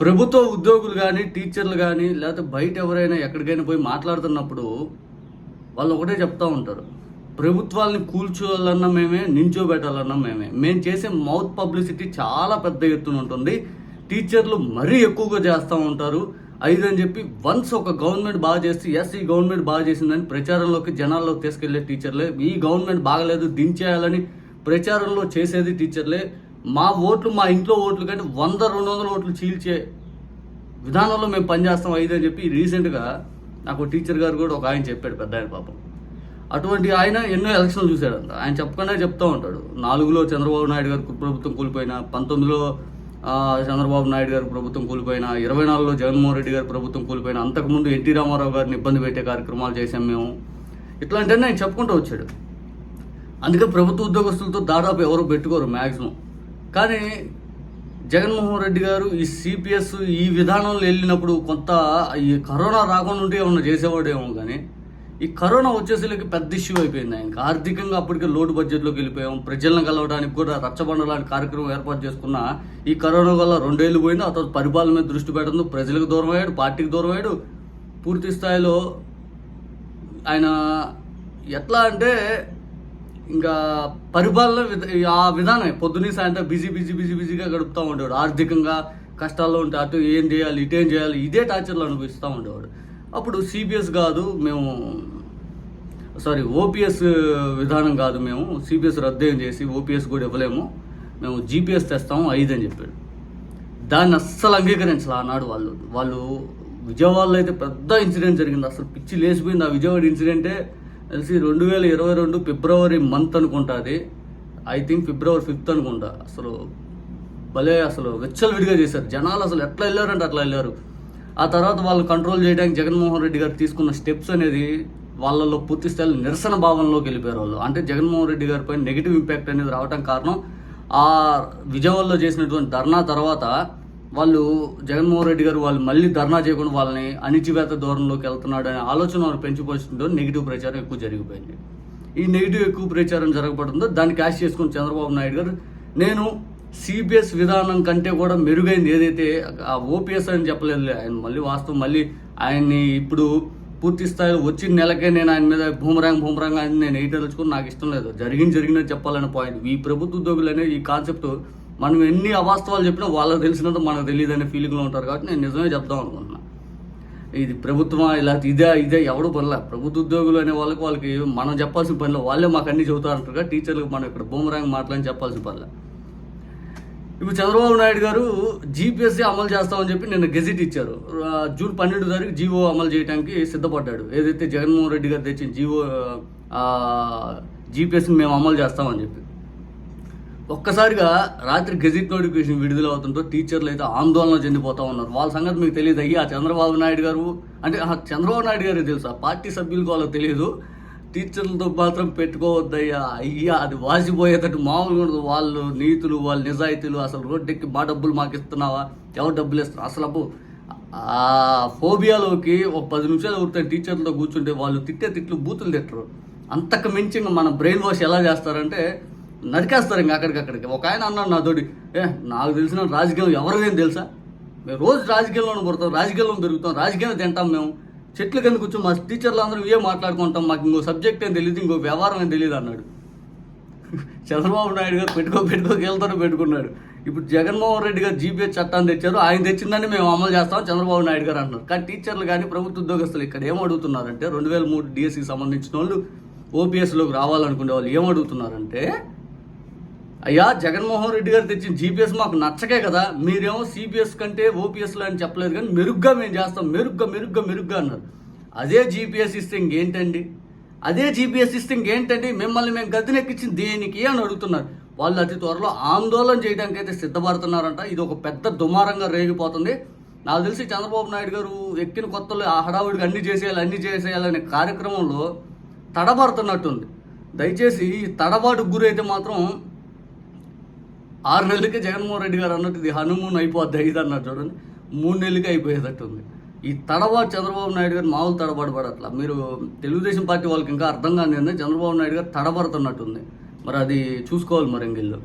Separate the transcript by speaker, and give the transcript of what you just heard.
Speaker 1: ప్రభుత్వ ఉద్యోగులు కానీ టీచర్లు కానీ లేకపోతే బయట ఎవరైనా ఎక్కడికైనా పోయి మాట్లాడుతున్నప్పుడు వాళ్ళు ఒకటే చెప్తా ఉంటారు. ప్రభుత్వాలని కూల్చోవాలన్నా మేమే నించోబెట్టాలన్నా మేమే. మేము చేసే మౌత్ పబ్లిసిటీ చాలా పెద్ద ఎత్తున ఉంటుంది. టీచర్లు మరీ ఎక్కువగా చేస్తూ ఉంటారు. ఐదు అని చెప్పి వన్స్ ఒక గవర్నమెంట్ బాగా చేస్తే ఎస్ ఈ గవర్నమెంట్ బాగా చేసిందని ప్రచారంలోకి జనాల్లోకి తీసుకెళ్ళే టీచర్లే. ఈ గవర్నమెంట్ బాగలేదు దించేయాలని ప్రచారంలో చేసేది టీచర్లే. మా ఓట్లు మా ఇంట్లో ఓట్లు కంటే వంద రెండు వందల ఓట్లు చీల్చే విధానంలో మేము పనిచేస్తాం అయితే అని చెప్పి రీసెంట్గా నాకు టీచర్ గారు కూడా ఒక ఆయన చెప్పాడు పెద్ద ఆయన పాపం. అటువంటి ఆయన ఎన్నో ఎలక్షన్లు చూశాడంట. ఆయన చెప్పకుండా చెప్తూ ఉంటాడు. నాలుగులో చంద్రబాబు నాయుడు గారు ప్రభుత్వం కూలిపోయినా పంతొమ్మిదిలో చంద్రబాబు నాయుడు గారు ప్రభుత్వం కూలిపోయినా ఇరవై నాలుగులో జగన్మోహన్ రెడ్డి గారు ప్రభుత్వం కూలిపోయినా అంతకుముందు ఎన్టీ రామారావు గారిని ఇబ్బంది పెట్టే కార్యక్రమాలు చేశాం మేము. ఇట్లాంటివన్నీ ఆయన చెప్పుకుంటూ వచ్చాడు. అందుకే ప్రభుత్వ ఉద్యోగస్తులతో దాదాపు ఎవరు పెట్టుకోరు మ్యాక్సిమం కానీ జగన్మోహన్ రెడ్డి గారు ఈ సిపిఎస్ ఈ విధానంలో వెళ్ళినప్పుడు కొంత ఈ కరోనా రాకుండా ఉంటే ఏమన్నా చేసేవాడేమో కానీ ఈ కరోనా వచ్చేసరికి పెద్ద ఇష్యూ అయిపోయింది ఆయనకి. ఆర్థికంగా అప్పటికే లోటు బడ్జెట్లోకి వెళ్ళిపోయాం. ప్రజలను కలవడానికి కూడా రచ్చబండ లాంటి కార్యక్రమం ఏర్పాటు చేసుకున్న ఈ కరోనా వల్ల రెండేళ్ళు పోయింది. ఆ తర్వాత పరిపాలన మీద దృష్టి పెట్టడం ప్రజలకు దూరం అయ్యాడు పార్టీకి దూరం అయ్యాడు. పూర్తి స్థాయిలో ఆయన ఎట్లా అంటే ఇంకా పరిపాలన ఆ విధానం పొద్దున్నే సాయంత్రం బిజీ బిజీ బిజీ బిజీగా గడుపుతూ ఉండేవాడు. ఆర్థికంగా కష్టాల్లో ఉంటే అటు ఏం చేయాలి ఇటేం చేయాలి ఇదే టార్చర్లు అనుభవిస్తూ ఉండేవాడు. అప్పుడు సిబిఎస్ కాదు మేము సారీ ఓపీఎస్ విధానం కాదు మేము. సిబిఎస్ రద్దేం చేసి ఓపీఎస్ కూడా ఇవ్వలేము. మేము జీపీఎస్ తెస్తాము ఐదు అని చెప్పాడు. దాన్ని అస్సలు అంగీకరించాలి ఆనాడు వాళ్ళు. వాళ్ళు విజయవాడలో అయితే పెద్ద ఇన్సిడెంట్ జరిగింది. అసలు పిచ్చి లేచిపోయింది. ఆ విజయవాడ ఇన్సిడెంటే తెలిసి రెండు వేల ఇరవై రెండు ఫిబ్రవరి మంత్ అనుకుంటా అది ఐ థింక్ ఫిబ్రవరి ఫిఫ్త్ అనుకుంటా. అసలు భలే అసలు విచ్చలవిడిగా చేశారు. జనాలు అసలు ఎట్లా వెళ్ళారంటే అట్లా వెళ్ళారు. ఆ తర్వాత వాళ్ళు కంట్రోల్ చేయడానికి జగన్మోహన్ రెడ్డి గారు తీసుకున్న స్టెప్స్ అనేది వాళ్ళలో పూర్తి స్థాయిలో నిరసన భావనలోకి వెళ్ళిపోయారు వాళ్ళు. అంటే జగన్మోహన్ రెడ్డి గారిపై నెగిటివ్ ఇంపాక్ట్ అనేది రావడం కారణం ఆ విజయవాడలో చేసినటువంటి ధర్నా తర్వాత వాళ్ళు జగన్మోహన్ రెడ్డి గారు వాళ్ళు మళ్ళీ ధర్నా చేయకుండా వాళ్ళని అణిచివేత దూరంలోకి వెళ్తున్నాడు అనే ఆలోచన వాళ్ళు పెంచిపోతుందో నెగిటివ్ ప్రచారం ఎక్కువ జరిగిపోయింది. ఈ నెగిటివ్ ఎక్కువ ప్రచారం జరగబడుతుందో దాన్ని క్యాష్ చేసుకుని చంద్రబాబు నాయుడు గారు నేను సిబిఎస్ విధానం కంటే కూడా మెరుగైంది ఏదైతే ఆ ఓపీఎస్ అని చెప్పలేదు ఆయన మళ్ళీ వాస్తవం మళ్ళీ ఆయన్ని ఇప్పుడు పూర్తి స్థాయిలో వచ్చిన నెలకే నేను ఆయన మీద భూమరాంగ్ భూమరాంగ్ అని నేను ఎయిట్ తెలుసుకుని నాకు ఇష్టం లేదు. జరిగింది జరిగినది చెప్పాలనే పాయింట్ ఈ ప్రభుత్వ ఉద్యోగులు అనే ఈ కాన్సెప్ట్ మనం ఎన్ని అవాస్తవాలు చెప్పినా వాళ్ళకి తెలిసినంత మనకు తెలియదు అనే ఫీలింగ్లో ఉంటారు కాబట్టి నేను నిజమే చెప్దాం అనుకుంటున్నా. ఇది ప్రభుత్వమా ఇలా ఇదే ఇదే ఎవడు పనిలే ప్రభుత్వ ఉద్యోగులు అనే వాళ్ళకి వాళ్ళకి మనం చెప్పాల్సిన పనిలో వాళ్ళే మాకు అన్ని చెబుతారంటారుగా టీచర్లకు మనం ఇక్కడ బూమరాంగ్ మాట్లాడి చెప్పాల్సిన పనిలే. ఇప్పుడు చంద్రబాబు నాయుడు గారు జీపీఎస్సీ అమలు చేస్తామని చెప్పి నిన్న గెజిట్ ఇచ్చారు. జూన్ పన్నెండు తారీఖు జీవో అమలు చేయడానికి సిద్ధపడ్డాడు. ఏదైతే జగన్మోహన్ రెడ్డి గారు తెచ్చిన జీవో జీపీఎస్ని మేము అమలు చేస్తామని చెప్పి. ఒక్కసారిగా రాత్రి గెజిట్ నోటిఫికేషన్ విడుదల అవుతుంటో టీచర్లు అయితే ఆందోళన చెందిపోతా ఉన్నారు. వాళ్ళ సంగతి మీకు తెలియదు అయ్యి ఆ చంద్రబాబు నాయుడు గారు అంటే ఆ చంద్రబాబు నాయుడు గారు తెలుసు? ఆ పార్టీ సభ్యులకు వాళ్ళకి తెలియదు. టీచర్లతో మాత్రం పెట్టుకోవద్దయ్యా అయ్యా అది వాసిపోయేటట్టు మామూలుగా ఉండదు. వాళ్ళు నీతులు వాళ్ళ నిజాయితీలు అసలు రోడ్డెక్కి మా డబ్బులు మాకు ఇస్తున్నావా? ఎవరు డబ్బులు ఇస్తున్నా అసలు అప్పు ఆ ఫోబియాలోకి ఒక పది నిమిషాలు ఊరుతాయి టీచర్లతో కూర్చుంటే వాళ్ళు తిట్టే తిట్లు బూతులు తిట్టరు. అంతకు మించి మన బ్రెయిన్ వాష్ ఎలా చేస్తారంటే నరికేస్తారు ఇంకా అక్కడికక్కడికి. ఒక ఆయన అన్నాడు నాతోటి ఏ నాకు తెలిసిన రాజకీయం ఎవరిదేం తెలుసా? మేము రోజు రాజకీయంలోనే పుడతాం రాజకీయంలో పెరుగుతాం రాజకీయం తింటాం మేము. చెట్ల కింద కూర్చొని మా టీచర్లు అందరూ ఇవే మాట్లాడుకుంటాం మాకు ఇంకో సబ్జెక్ట్ ఏం తెలియదు ఇంకో వ్యవహారం ఏం తెలియదు అన్నాడు. చంద్రబాబు నాయుడు గారు పెట్టుకో పెట్టుకోకి పెట్టుకున్నాడు. ఇప్పుడు జగన్మోహన్ రెడ్డి గారు జీపీఎస్ చట్టాన్ని తెచ్చారు ఆయన తెచ్చిందని మేము అమలు చేస్తాం చంద్రబాబు నాయుడు గారు అంటున్నారు కానీ టీచర్లు కానీ ప్రభుత్వ ఉద్యోగస్తులు ఇక్కడ ఏం అడుగుతున్నారంటే రెండు వేల మూడు డిఎస్సికి సంబంధించిన వాళ్ళు ఓపీఎస్లోకి రావాలనుకునే వాళ్ళు ఏం అడుగుతున్నారంటే అయ్యా జగన్మోహన్ రెడ్డి గారు తెచ్చిన జీపీఎస్ మాకు నచ్చకే కదా. మీరేమో సిపిఎస్ కంటే ఓపీఎస్లో అని చెప్పలేదు కానీ మెరుగ్గా మేము చేస్తాం. మెరుగ్గా మెరుగ్గా మెరుగ్గా అన్నారు. అదే జీపీఎస్ ఇస్తే ఇంకేంటండి? అదే జీపీఎస్ ఇస్తే ఇంకేంటండి? మిమ్మల్ని మేము గద్దెనెక్కించిన దేనికి అని అడుగుతున్నారు. వాళ్ళు అతి త్వరలో ఆందోళన చేయడానికి అయితే సిద్ధపడుతున్నారంట. ఇది ఒక పెద్ద దుమారంగా రేగిపోతుంది. నాకు తెలిసి చంద్రబాబు నాయుడు గారు ఎక్కిన కొత్తలో ఆ హడావుడికి అన్ని చేసేయాలి అన్ని చేసేయాలనే కార్యక్రమంలో తడబడుతున్నట్టుంది. దయచేసి ఈ తడబాటుకు గురైతే మాత్రం ఆరు నెలలకే జగన్మోహన్ రెడ్డి గారు అన్నట్టు ఇది హనుమూన్ అయిపోద్ది ఐదు అన్నారు చూడండి. మూడు నెలలకే అయిపోయేటట్టు ఉంది ఈ తడబాటు చంద్రబాబు నాయుడు గారు మామూలు తడబాటు పడట్లా. మీరు తెలుగుదేశం పార్టీ వాళ్ళకి ఇంకా అర్థం కాని చంద్రబాబు నాయుడు గారు తడబడుతున్నట్టుంది. మరి అది చూసుకోవాలి మరి ఇంకెళ్ళు